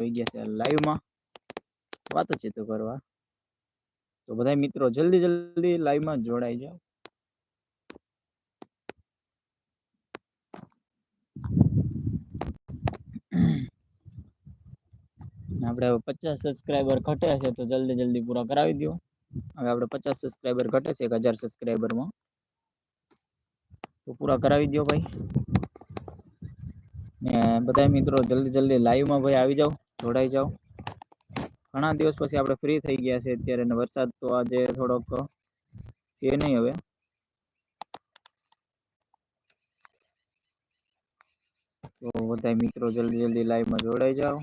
આવી ગયા છે લાઈવમાં વાતચીતો કરવા. તો બધા મિત્રો જલ્દી જલ્દી લાઈવમાં જોડાઈ જાઓ. આપણે હવે પચાસ સબસ્ક્રાઈબર ઘટે છે તો જલ્દી જલ્દી પૂરા કરાવી દો હવે આપણે પચાસ સબસ્ક્રાઈબર ઘટે છે એક હજાર સબસ્ક્રાઈબરમાં તો પૂરા કરાવી દો ભાઈ. ને બધા મિત્રો જલ્દી જલ્દી લાઈવમાં ભાઈ આવી જાઓ. જોડાઈ જાઓ. ઘણા દિવસ પછી આપણે ફ્રી થઈ ગયા છે અત્યારે ને વરસાદ તો આજે થોડોક છે નહીં હવે. તો બધા મિત્રો જલ્દી જલ્દી લાઈવમાં જોડાઈ જાઓ.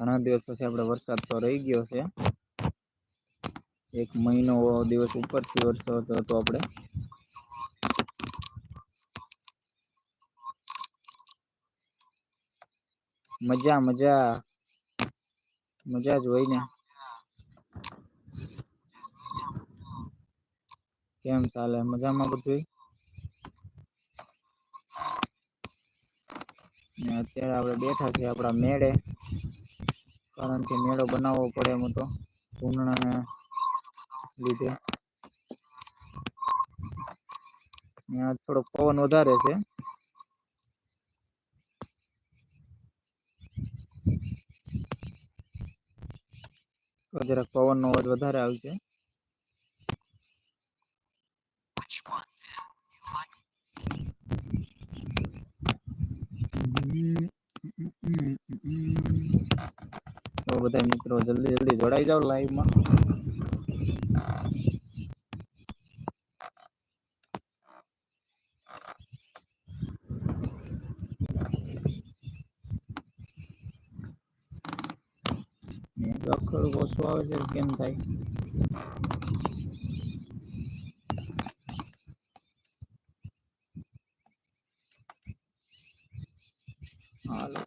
ઘણા દિવસ પછી આપણે વરસાદ તો રહી ગયો છે. એક મહિનો દિવસ ઉપરથી વરસાદ હતો આપણે મજા મજા મજા જ હોય ને. કેમ ચાલે? મજામાં બધું અત્યારે આપણે બેઠા છીએ આપણા મેળે. કારણ કે મેળો બનાવવો પડે એમ તો પૂર્ણને લીધે. ત્યાં થોડોક પવન વધારે છે. જરાક પવનનો અવાજ વધારે આવશે. તો બધા મિત્રો જલ્દી જલ્દી જોડાઈ જાઓ લાઈવમાં અખર ઓછું આવે છે, કેમ થાય? हालो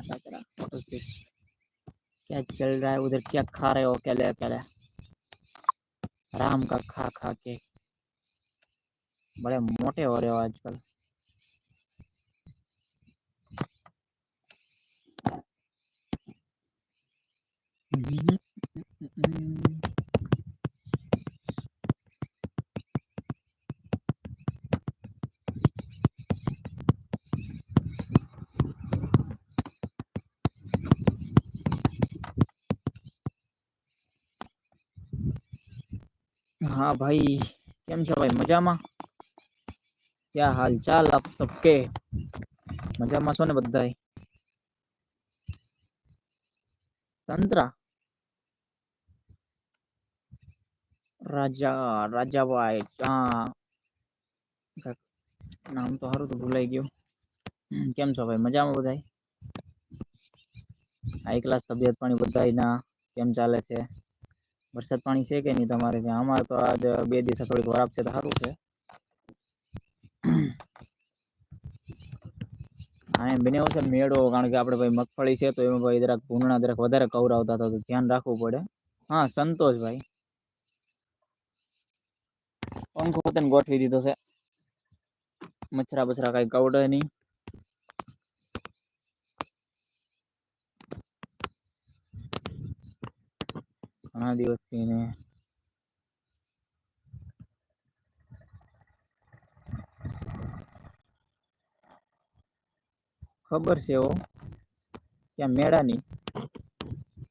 सातरा करा? व्हाट दिस क्या चल रहा है? उधर क्या खा रहे हो? क्या क्या ले? राम का खा खा के। बड़े मोटे हो रहे हो आजकल। હા ભાઈ, કેમ છે ભાઈ? મજામાં? ક્યાં હાલ ચાલ આપ સબકે? મજામાં છો ને બધા સંતરા? રાજા રાજાભાઈ હા નામ તો સારું તો ભૂલાઈ ગયું. કેમ છો ભાઈ? મજામાં બધા આ ક્લાસ તબિયત પાણી બધાના કેમ ચાલે છે? વરસાદ પાણી છે કે નહીં તમારે ત્યાં? અમારે તો આજ બે દિવસ થોડીક વરાપ છે, તો સારું છે. હા, એમ બને છે મેળો, કારણ કે આપણે ભાઈ મગફળી છે, તો એમાં ભાઈ જરાક ભૂંડણા જરાક વધારે કવરાવતા હતા, તો ધ્યાન રાખવું પડે. હા સંતોષભાઈ પંખો પોતાને ગોઠવી દીધો છે. મચ્છરા બછરા કાંઈ કવડે નહીં. ઘણા દિવસથી એને ખબર છે એવો ત્યાં મેળાની.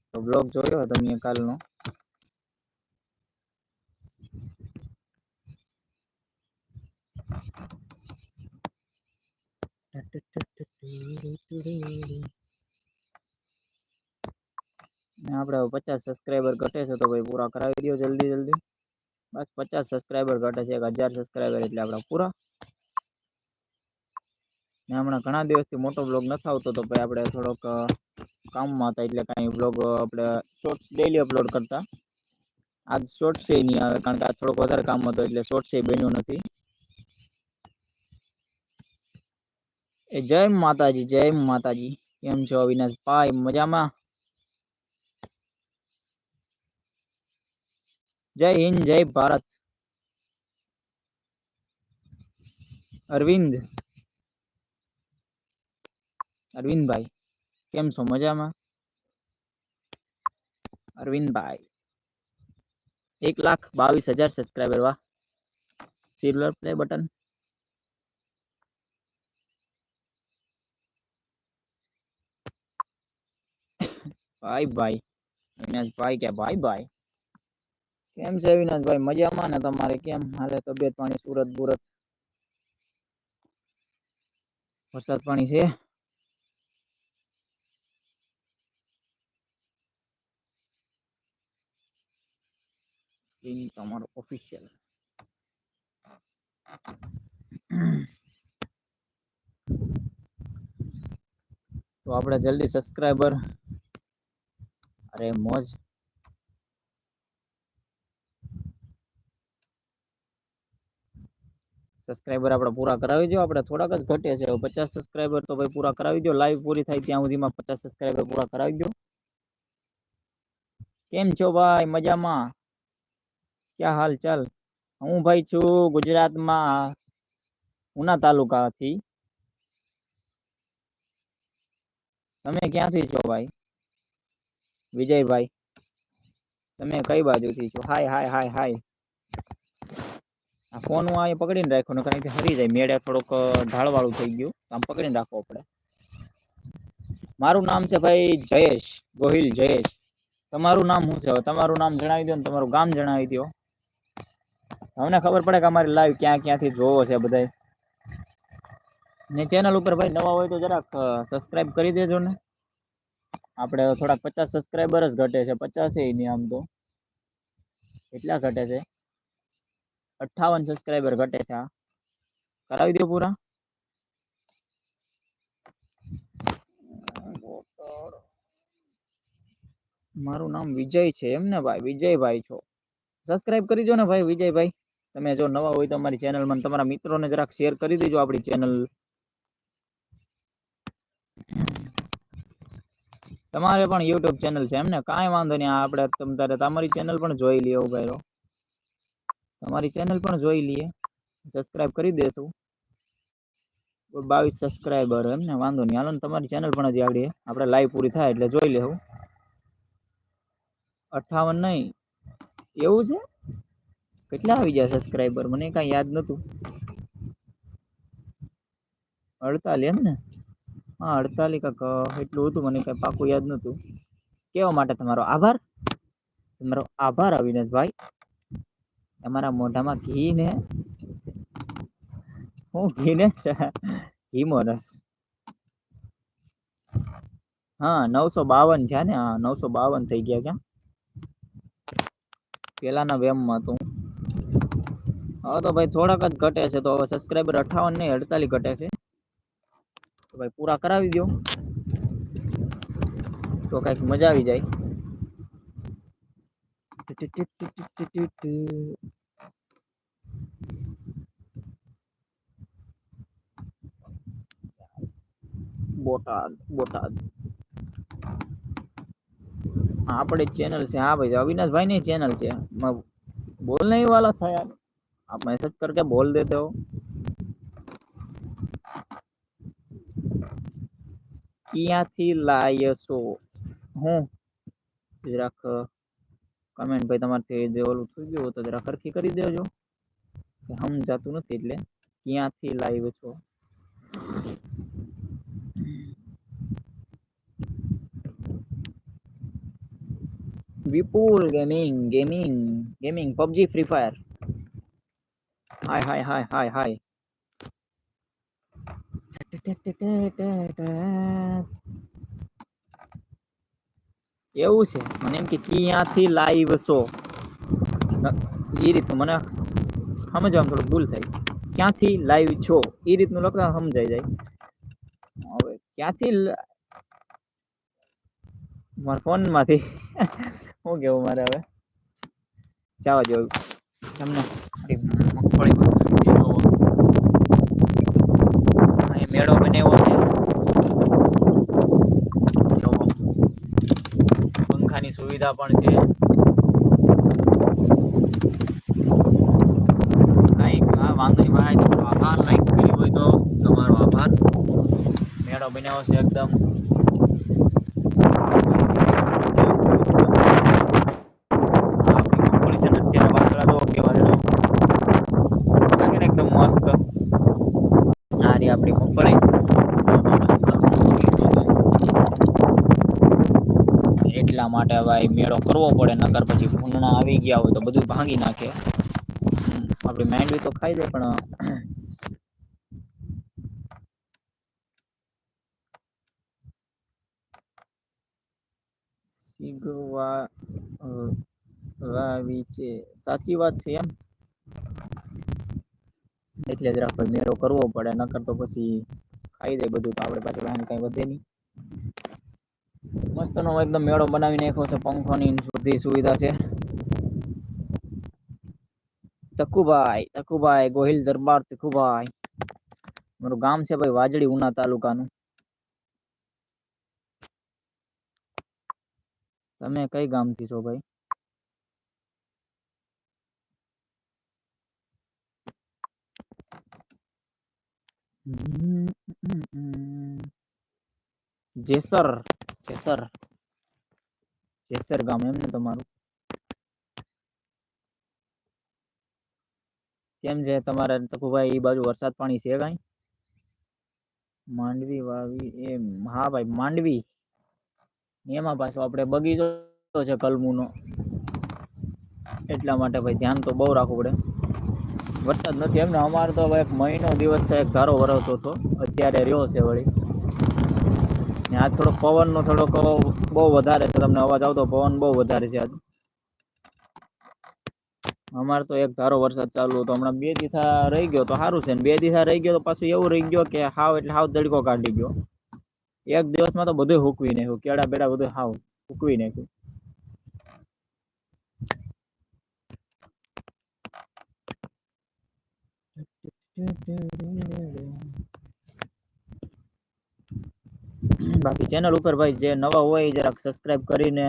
તો બ્લોગ જોયો તમે કાલનો ને આપણે હવે પચાસ સબસ્ક્રાઈબર ઘટે છે તો ભાઈ પૂરા કરાવી દો જલ્દી જલ્દી. બસ પચાસ સબસ્ક્રાઈબર ઘટે છે એક હજાર સબસ્ક્રાઈબર એટલે આપણા પૂરા. ને હમણાં ઘણા દિવસથી મોટો બ્લોગ નથી આવતો તો ભાઈ આપણે થોડોક અ, કામમાં હતા એટલે કાંઈ બ્લોગ આપણે શોર્ટ્સ ડેલી અપલોડ કરતા. આજ શોર્ટ્સ એ નહીં આવે કારણ કે આજ થોડોક વધારે કામ હતો એટલે શોર્ટ્સ એ બન્યું નથી. એ જય માતાજી જય માતાજી. કેમ છો અવિનાશભાઈ? મજામાં? જય હિન્દ જય ભારત અરવિંદ અરવિંદભાઈ કેમ છો મજામાં અરવિંદભાઈ એક લાખ બાવીસ હજાર સબસ્ક્રાઈબર વાહ સિલ્વર પ્લે બટન ભાઈ ભાઈ અવિનાશભાઈ કે ભાઈ ભાઈ કેમ છે અવિનાશભાઈ, મજામાં ને તમારે? કેમ હાલે તબિયત પાણી, સુરત બુરત? વરસાદ પાણી છે? તમારો ઓફિશિયલ તો આપણે જલ્દી સબસ્ક્રાઈબર અરે મોજ. સબસ્ક્રાઈબર આપણે પૂરા કરાવી દો આપણે થોડાક જ ઘટે છે. પચાસ સબસ્ક્રાઈબર તો ભાઈ પૂરા કરાવી દો લાઈવ પૂરી થાય ત્યાં સુધીમાં પચાસ સબસ્ક્રાઈબર પૂરા કરાવી દો કેમ છો ભાઈ? મજામાં? ક્યાં હાલ ચાલ? હું ભાઈ છું ગુજરાતમાં, ઉના તાલુકાથી. તમે ક્યાંથી છો ભાઈ? વિજયભાઈ. તમે કઈ બાજુથી છો? હાય હાય હાય હાય આ ફોન હું અહીંયા પકડીને રાખ્યો ને કારણ કે હરી જાય. મેળે થોડોક ઢાળવાળું થઈ ગયું. આમ પકડીને રાખવો પડે. મારું નામ છે ભાઈ જયેશ, ગોહિલ જયેશ. તમારું નામ શું છે તમારું નામ જણાવી દો ને, તમારું ગામ જણાવી દો. તમને ખબર પડે કે અમારી લાઈવ ક્યાં ક્યાંથી જોવો છે બધા ને ચેનલ ઉપર ભાઈ નવા હોય તો જરાક સબસ્ક્રાઈબ કરી દેજો ને. આપણે થોડાક પચાસ સબસ્ક્રાઈબર જ ઘટે છે. પચાસ એ નહીં આમ તો. એટલા ઘટે છે. અઠ્ઠાવન સબસ્ક્રાઈબર ઘટે છે કરાવી દો પૂરા. મારું નામ વિજય છે, એમ ને ભાઈ? વિજયભાઈ છો. સબસ્ક્રાઇબ કરી દો ને ભાઈ, વિજયભાઈ. તમે જો નવા હોય તો અમારી ચેનલમાં તમારા મિત્રોને જરાક શેર કરી દેજો આપણી ચેનલ તમારે પણ યુટ્યુબ ચેનલ છે એમને કાંઈ વાંધો નહીં આપણે તમ તારે તમારી ચેનલ પણ જોઈ લઈએ ભાઈ તમારી ચેનલ પણ જોઈ લઈએ. સબસ્ક્રાઈબ કરી દેશું. બાવીસ સબસ્ક્રાઈબર એમને, વાંધો નહીં. હાલો ને તમારી ચેનલ પણ હજી આગળ આપણે લાઈવ પૂરી થાય એટલે જોઈ લેવું. અઠાવન નહીં. એવું છે? કેટલા આવી ગયા સબસ્ક્રાઈબર મને કાંઈ યાદ નહોતું. અડતાલી એમ ને? હા, અડતાલી કાંક એટલું હતું. મને કાંઈ પાકું યાદ નહોતું. કેવા માટે તમારો આભાર? તમારો આભાર અવિનાશભાઈ. તમારા મોઢામાં ઘી ને હું ઘી ને ઘી મોરસ હા, નવસો બાવન છે ને? હા, નવસો બાવન થઈ ગયા ક્યાં? પેલાના વેમમાં તું હવે તો ભાઈ થોડાક જ ઘટે છે, તો હવે સબસ્ક્રાઈબર અઠાવન નહીં, અડતાલીસ ઘટે છે. તો ભાઈ પૂરા કરાવી દો તો કંઈક મજા આવી જાય. आपड़े भाई अविनाश भाई नहीं चैनल से मैं बोलने वाला था यार आप मैसेज करके बोल देते हो थी लाइसो हूँ કમેન્ટ ભાઈ તમારથી જે ઓલું થઈ ગયું તો જરા ખરખી કરી દેજો. કે સમજાતું નથી એટલે ક્યાંથી લાઈવ છો? Vipul gaming gaming gaming PUBG free fire hi hi hi hi hi એવું છે. મને એમ કે ક્યાંથી લાઈવ છો? એ રીતનું મને સમજવામાં થોડું ભૂલ થાય ક્યાંથી લાઈવ છો? એ રીતનું લખતા સમજાઈ જાય. હવે ક્યાંથી મારા ફોનમાંથી શું કેવું મારે હવે? જવા જેવું તમને મગફળી મેળો બનાવ્યો છે પાણીની સુવિધા પણ છે. લાઈક હા વાંધો ભાઈ તમારો આભાર લાઈક કરી હોય તો તમારો આભાર. મેળો બનાવ્યો છે એકદમ આ આપણી મગફળી છે ને અત્યારે વાદળા જો કેવા છે જો. લાગે ને એકદમ મસ્ત આ રહી આપણી મગફળી એટલા માટે ભાઈ મેળો કરવો પડે નકર પછી ભૂંડણા આવી ગયા હોય તો બધું ભાંગી નાખે. હમ, આપણી માંડવી તો ખાઈ દે પણ શીગવા અ, વાવી છે. સાચી વાત છે એમ. એટલે જ રાખ ભાઈ મેળો કરવો પડે નકર તો પછી ખાઈ દે બધું તો આપણે પાછું વાહન કઈ વધે નહીં. મસ્તનો એકદમ મેળો બનાવી નાખ્યો છે, પંખોની બધી સુવિધા છે. તકુભાઈ તકુભાઈ, ગોહિલ દરબાર તકુભાઈ. મારું ગામ છે ભાઈ વાજડી ઉના તાલુકાનું. તમે કઈ ગામથી છો ભાઈ? જેસર. જેસર કેસર ગામ એમ ને તમારું. કેમ છે તમારે તકુભાઈ એ બાજુ વરસાદ પાણી છે કાંઈ? માંડવી વાવી એમ. હા ભાઈ, માંડવી. એમાં પાછો આપણે બગીચો છે કલમુનો. એટલા માટે ભાઈ ધ્યાન તો બહુ રાખવું પડે. વરસાદ નથી એમને. અમારે તો એક મહિનો દિવસ એક ધારો વરસતો હતો અત્યારે રહ્યો છે વળી. ને આજ થોડોક પવનનો થોડોક બહુ વધારે છે, તમને અવાજ આવતો, પવન બહુ વધારે છે આજ. અમારે તો એક ધારો વરસાદ ચાલુ હતો, હમણાં બે દિશા રહી ગયો તો સારું છે ને, બે દિશા રહી ગયો તો પાછું એવું રહી ગયો કે હાવ એટલે હાવ તડકો કાઢી ગયો. એક દિવસમાં તો બધું હુકવી નાખ્યું, કેળા બેડા બધું હાવ હુકવી નાખ્યું. બાકી ચેનલ ઉપર ભાઈ જે નવા હોય જરાક સબસ્ક્રાઇબ કરીને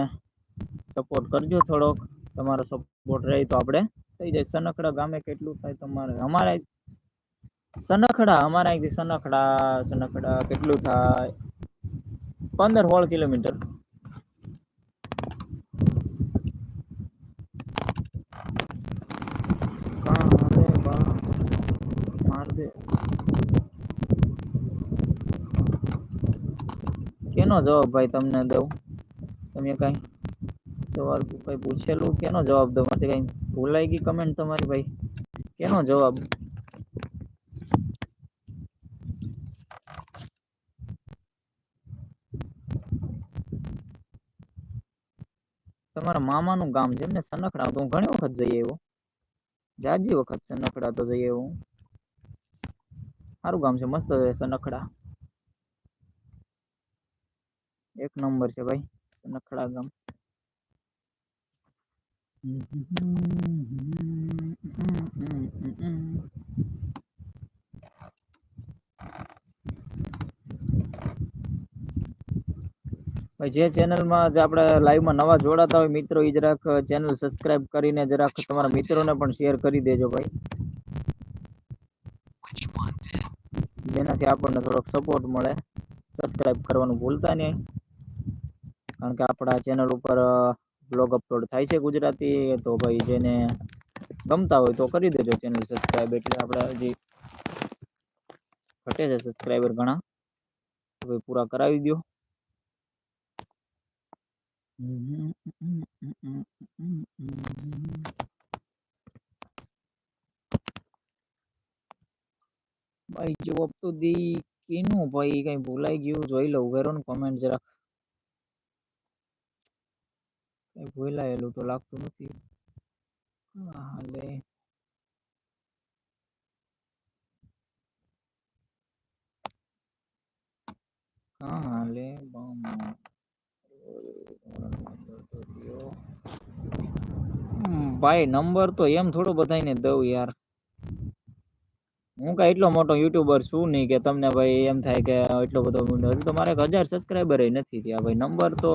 સપોર્ટ કરજો થોડોક. તમારો સપોર્ટ રહે તો આપણે થઈ જાય. સનખડા ગામે કેટલું થાય તમારે? અમારે સનખડા અમારા અહીંથી સનખડા સનખડા કેટલું થાય? પંદર સોળ કિલોમીટર કાં રે બા માર દે કેનો જવાબ ભાઈ તમને દઉં? તમે કાંઈ સવાલ કંઈ પૂછેલું? કેનો જવાબ દઉં? મારે કાંઈ ભૂલાઈ ગઈ કમેન્ટ તમારી ભાઈ. કેનો જવાબ? તમારા મામાનું ગામ છે ને સનખડા તો હું ઘણી વખત જઈ આવ્યો. જાજી વખત સનખડા તો જઈ આવ્યો હું. સારું ગામ છે, મસ્ત સનખડા. એક નંબર છે ભાઈ નખડા ગામ. જે ચેનલમાં જે આપણે લાઈવમાં નવા જોડાતા હોય મિત્રો એ જરાક ચેનલ સબસ્ક્રાઇબ કરીને જરાક તમારા મિત્રોને પણ શેર કરી દેજો ભાઈ. જેનાથી આપણને થોડોક સપોર્ટ મળે. સબસ્ક્રાઇબ કરવાનું ભૂલતા નહીં. કારણ કે આપણા ચેનલ ઉપર બ્લોગ અપલોડ થાય છે ગુજરાતી, તો ભાઈ જેને ગમતા હોય તો કરી દેજો ચેનલ સબસ્ક્રાઈબ એટલે આપણે હજી ઘટે છે સબસ્ક્રાઈબર ઘણા ભાઈ પૂરા કરાવી દો ભાઈ જવાબ તો દી કેનું ભાઈ કઈ ભૂલાઈ ગયું? જોઈ લઉં વેરો કોમેન્ટ જરાક. કઈ ભૂલાયેલું તો લાગતું નથી. હાલે ભાઈ, નંબર તો એમ થોડો બધાને દઉં યાર. હું કાંઈ એટલો મોટો યુટ્યુબર છું નહીં કે તમને ભાઈ એમ થાય કે એટલો બધો હજુ તો મારે હજાર સબસ્ક્રાઈબર નથી થયા ભાઈ. નંબર તો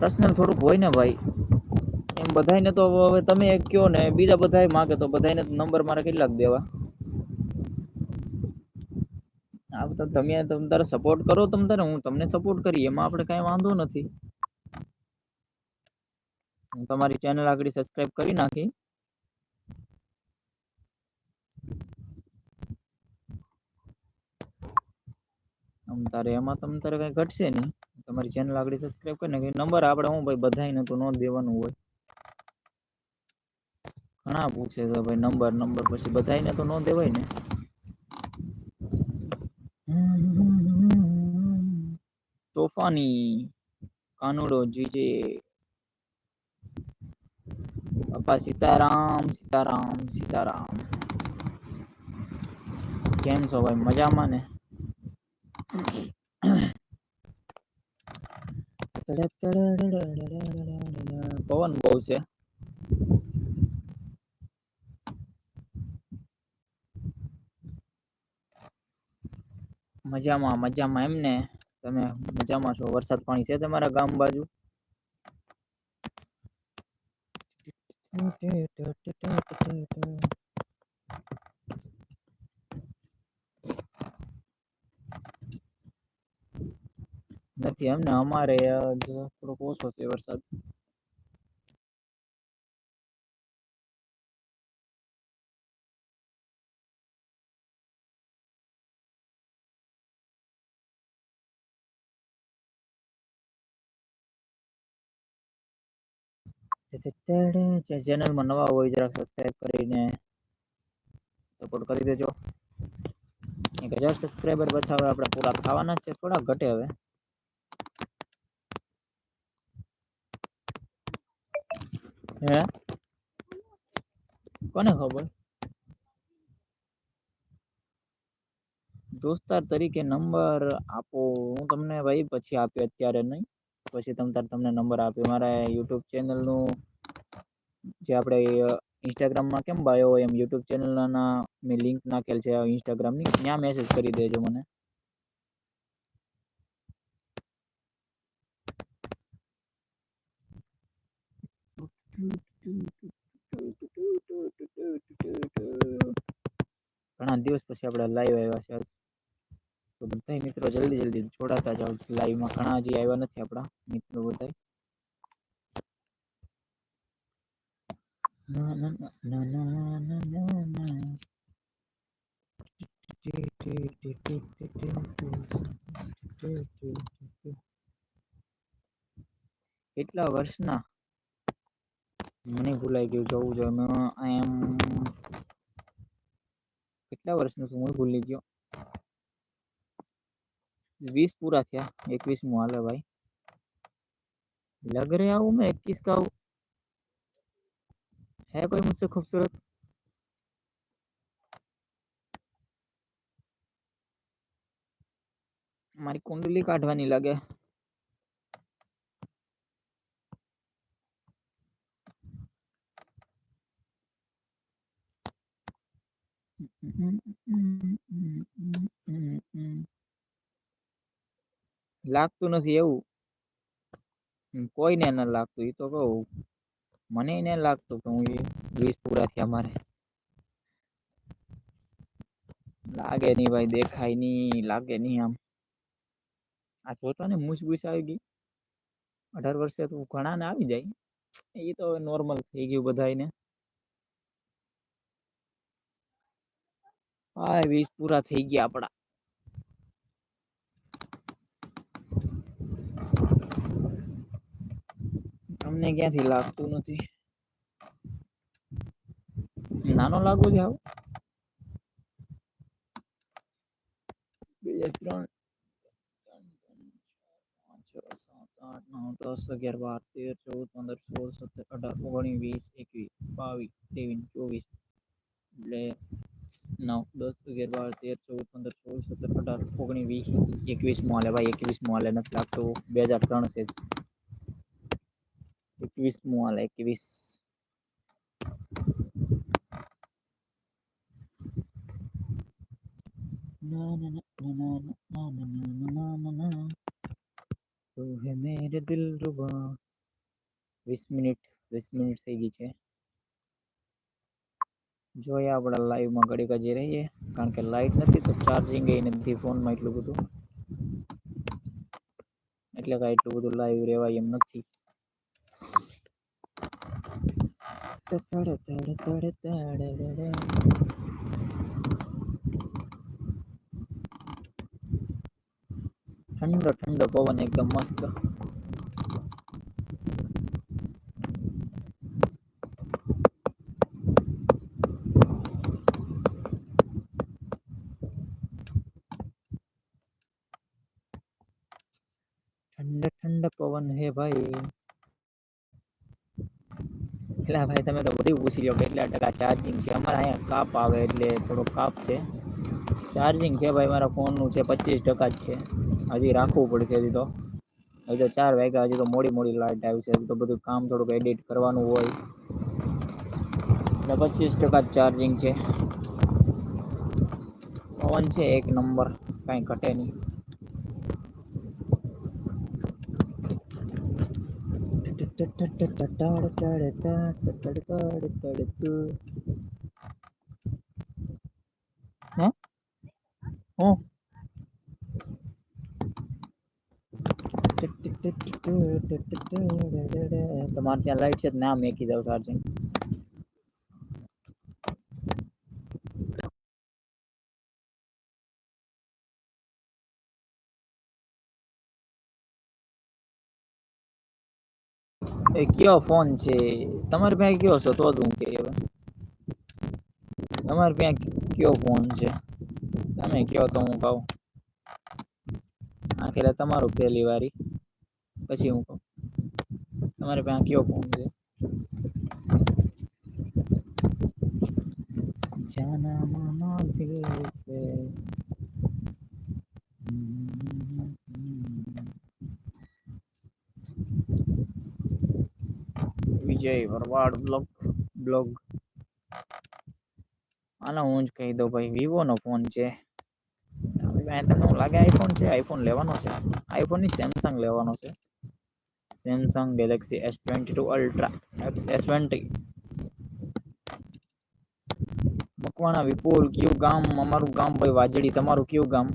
પર્સનલ થોડુંક હોય ને ભાઈ. એમ બધાને તો હવે તમે એક કયો ને, બીજા બધાય માગે તો બધાને નંબર મારે કેટલાક દેવા? આ તો તમે તમ તારે સપોર્ટ કરો તમ તારે, હું તમને સપોર્ટ કરી એમાં આપણે કાંઈ વાંધો નથી. હું તમારી ચેનલ આગળ સબસ્ક્રાઇબ કરી નાખી. તારે એમાં તમ તારે કઈ ઘટશે નહીં તમારી ચેનલ આગળ સબસ્ક્રાઇબ કરી નંબર આપણે હું ભાઈ બધાને તો નો દેવાનું હોય. ઘણા પૂછે છે ભાઈ નંબર નંબર પછી બધાને તો નો દેવાય ને. તોફાની, કાનુડો, જીજે, બાપા સીતારામ સીતારામ સીતારામ. કેમ છો ભાઈ? મજામાં ને? પવન બહુ છે. મજામાં મજામાં એમ ને? તમે મજામાં છો? વરસાદ પાણી છે તમારા ગામ બાજુ? નથી એમને અમારે અ, જો થોડોક ઓછો છે વરસાદ ચેનલમાં નવા હોય જરાક સબસ્ક્રાઇબ કરીને સપોર્ટ કરી દેજો એક હજાર સબસ્ક્રાઈબર પછી હવે આપણે પૂરા થવાના જ છે થોડા ઘટે હવે હે? કોને ખબર? દોસ્તાર તરીકે નંબર આપો. હું તમને ભાઈ પછી આપ્યો અત્યારે નહીં. પછી તમ તાર તમને નંબર આપ્યો મારા યુટ્યુબ ચેનલનું જે આપણે ઇન્સ્ટાગ્રામમાં કેમ બાયો એમ યુટ્યુબ ચેનલના મેં લિંક નાખેલ છે ઇન્સ્ટાગ્રામની ત્યાં મેસેજ કરી દેજો મને. ઘણા દિવસ પછી આપણે લાઈવ આવ્યા છે તો બધા મિત્રો જલ્દી જલ્દી જોડાતા જાઓ. લાઈવમાં ઘણા હજી આવ્યા નથી આપણા મિત્રો બધા ના ના ના. કેટલા વર્ષના? મને ભૂલાઈ ગયું જવું જોઈએ મેં આઈ એમ કેટલા વર્ષનું છું હું ભૂલી ગયો વીસ પૂરા થયા એકવીસમું હાલે ભાઈ लग रहा हूँ मैं इक्कीस का हूँ है कोई मुझसे खूबसूरत મારી કુંડલી કાઢવાની લાગે લાગતું નથી એવું. કોઈને ન લાગતું એ તો કહું. મને ને લાગતું કે હું વીસ પૂરા થયા મારે. લાગે નહીં ભાઈ, દેખાય નહીં, લાગે નહીં આમ. આ જોતો ને મૂછબૂછ આવી ગઈ. અઢાર વર્ષે તો ઘણા ને આવી જાય. એ તો નોર્મલ થઈ ગયું બધાયને. હા વીસ પૂરા થઈ ગયા આપણા. તમને ક્યાંથી લાગતું નથી? નાનો લાગુ છે આવું. બે, ત્રણ આઠ, નવ, દસ, અગિયાર, બાર, તેર, ચૌદ, પંદર, સોળ, સત્તર, અઢાર, ઓગણીસ, વીસ, એકવીસ, બાવીસ, ત્રેવીસ, ચોવીસ, એટલે નવ દસ અગિયાર બાર તેર ચૌદ પંદર સોળ સત્તર અઢાર ઓગણીસ વીસ એકવીસમો હાલે ભાઈ એકવીસમો હાલે નથી લાગતો બે હજાર ત્રણ છે એકવીસમો હાલે એકવીસ તો હે મેરે દિલ રૂબા વીસ મિનિટ વીસ મિનિટ થઈ ગઈ છે જોઈએ આપણે લાઈવમાં ઘડીક હજી રહીએ, કારણ કે લાઈટ નથી તો ચાર્જિંગ એ નથી ફોનમાં એટલું બધું. એટલે કાંઈ એટલું બધું લાઈવ રહેવાય એમ નથી. ઠંડો ઠંડો પવન એકદમ મસ્ત. ઠંડા ઠંડા પવન હે ભાઈ. એટલે ભાઈ તમે તો બધું પૂછી લો કેટલા ટકા ચાર્જિંગ છે? અમારે અહીંયા કાપ આવે એટલે થોડો કાપ છે. ચાર્જિંગ છે ભાઈ મારા ફોનનું છે પચીસ ટકા જ છે. હજી રાખવું પડશે હજી તો. હજી તો ચાર વાગ્યા, હજી તો મોડી મોડી લાઇટ આવી છે. હજી તો બધું કામ થોડુંક એડિટ કરવાનું હોય. એટલે પચીસ ટકા ચાર્જિંગ છે. પવન છે એક નંબર કાંઈ ઘટે નહીં. હે હું તમારે ત્યાં લાઈટ છે તો ના મેકી દઉં ચાર્જિંગ એ કયો ફોન છે? તમારે પાસે કયો છો? તો જ હું કે તમારે ત્યાં કયો ફોન છે? તમે કયો તો હું કહું. આખરે તમારું પહેલી વારી. પછી હું કહું. તમારે પાસે કયો ફોન છે? જાના માના સે વિજય વરવાડ બ્લોગ બ્લોગ. આના હું જ કહી દઉં ભાઈ વિવો નો ફોન છે. તમને લાગે આઈફોન છે આઈફોન લેવાનો છે? આઈફોનની સેમસંગ લેવાનો છે. Samsung Galaxy S twenty two ultra S twenty Makwana Vipul, કયું ગામ? અમારું ગામ ભાઈ વાજડી, તમારું કયું ગામ?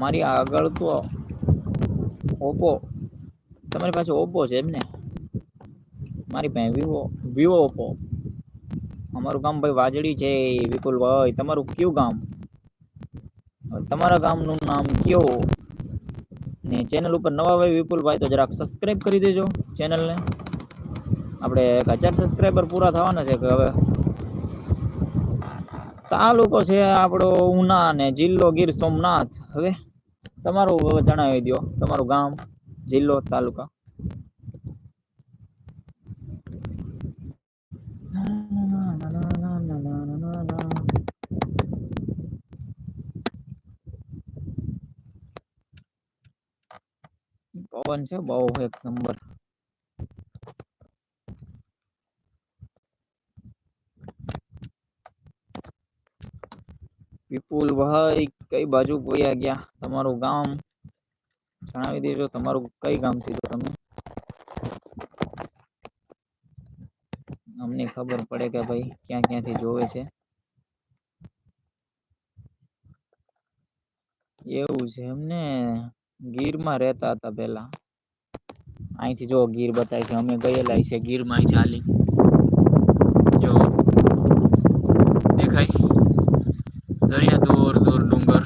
મારી આગળ તો ઓપ્પો તમારી પાસે ઓપ્પો છે એમ ને? મારી પાસે વિવો વિવો ઓપ્પો અમારું ગામ ભાઈ વાજડી છે વિપુલભાઈ તમારું કયું ગામ? તમારા ગામનું નામ કયો? ને ચેનલ ઉપર નવા ભાઈ વિપુલભાઈ તો જરાક સબસ્ક્રાઈબ કરી દેજો ચેનલને આપણે એક હજાર સબસ્ક્રાઈબર પૂરા થવાના છે કે હવે. તાલુકો છે આપણો ઉના ને જિલ્લો ગીર સોમનાથ. હવે તમારું હવે જણાવી દો તમારું ગામ જિલ્લો તાલુકા. પવન છે બહુ એક નંબર. વિપુલભાઈ કઈ બાજુ ગયા ગયા? તમારું ગામ? જણાવી દેજો, તમારું કઈ ગામ થયું તમે? અમને ખબર પડે કે ભાઈ, ક્યાં ક્યાંથી જોવે છે? એવું છે એમને ગીરમાં રહેતા હતા પેલા અહીંથી જો ગીર બતાય છે, અમે ગયેલા છે ગીરમાં અહીંથી હાલી જો દેખાય દરિયા દૂર દૂર ડુંગર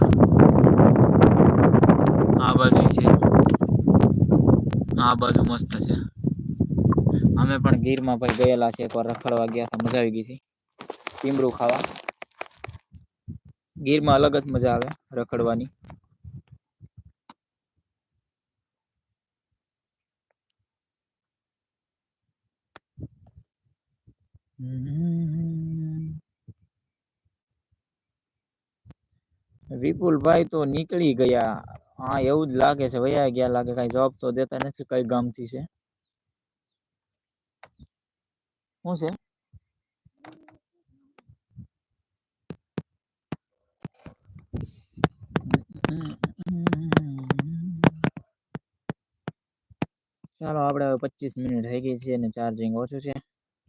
આ બાજુ છે આ બાજુ મસ્ત છે. અમે પણ ગીરમાં ભાઈ ગયેલા છે એકવાર રખડવા ગયા હતા, મજા આવી ગઈ હતી. ટીમરું ખાવા. ગીરમાં અલગ જ મજા આવે, રખડવાની. વિપુલભાઈ તો નીકળી ગયા. હા, એવું જ લાગે છે વયા ગયા લાગે કઈ જવાબ તો દેતા નથી, કઈ ગામથી છે? શું છે? ચાલો, આપણે હવે પચીસ મિનિટ થઈ ગઈ છે અને ચાર્જિંગ ઓછું છે.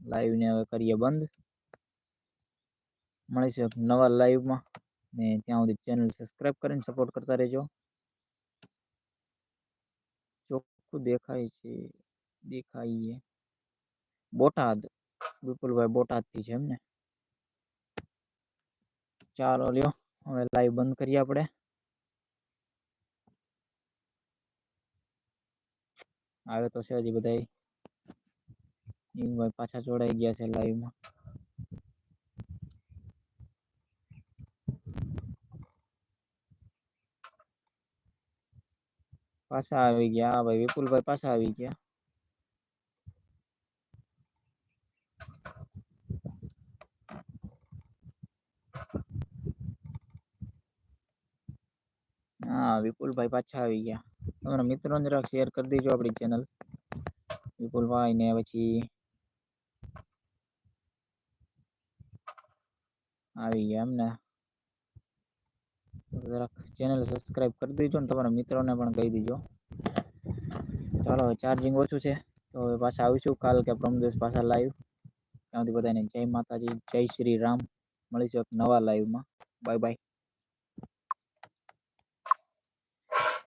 લાઈવને હવે કરીએ બંધ. મળીશું નવા લાઈવમાં ને ત્યાં સુધી ચેનલ સબસ્ક્રાઈબ કરીને સપોર્ટ કરતા રહેજો. ચોખ્ખું દેખાય છે, દેખાઈએ. બોટાદ, વિપુલભાઈ બોટાદથી છે એમને ચાલો લ્યો, હવે લાઈવ બંધ કરીએ આપણે. આવે તો છે હજી બધા પાછા જોડાઈ ગયા છે લાઈવમાં પાછા આવી ગયા. હા ભાઈ, વિપુલભાઈ પાછા આવી ગયા. હા, વિપુલભાઈ પાછા આવી ગયા. તમારા મિત્રોને જરાક શેર કરી દેજો આપણી ચેનલ વિપુલભાઈ ને પછી આવી ગયા એમને. જરાક ચેનલ સબસ્ક્રાઈબ કરી દેજો ને તમારા મિત્રોને પણ કહી દેજો. ચાલો ચાર્જિંગ ઓછું છે. તો હવે પાછા આવીશું કાલ કે પ્રમદેશ પાછા લાઈવ ત્યાંથી બધાને જય માતાજી, જય શ્રી રામ. મળીશું એક નવા લાઈવમાં બાય બાય